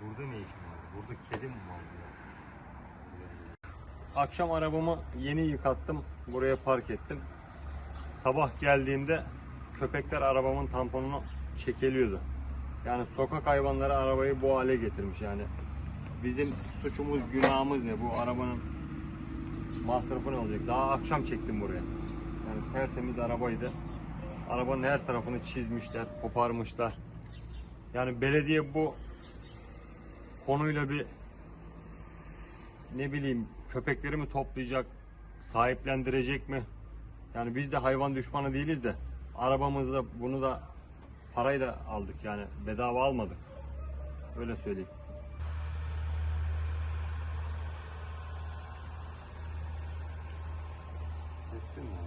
Burada ne işin var? Burada kedi mi vardı? Akşam arabamı yeni yıkattım. Buraya park ettim. Sabah geldiğimde köpekler arabamın tamponunu çekeliyordu. Yani sokak hayvanları arabayı bu hale getirmiş yani. Bizim suçumuz, günahımız ne? Bu arabanın masrafı ne olacak? Daha akşam çektim buraya. Yani tertemiz arabaydı. Arabanın her tarafını çizmişler, koparmışlar. Yani belediye bu konuyla bir ne bileyim köpekleri mi toplayacak, sahiplendirecek mi? Yani biz de hayvan düşmanı değiliz de arabamızda bunu da parayla aldık yani bedava almadık. Öyle söyleyeyim. Çektin mi?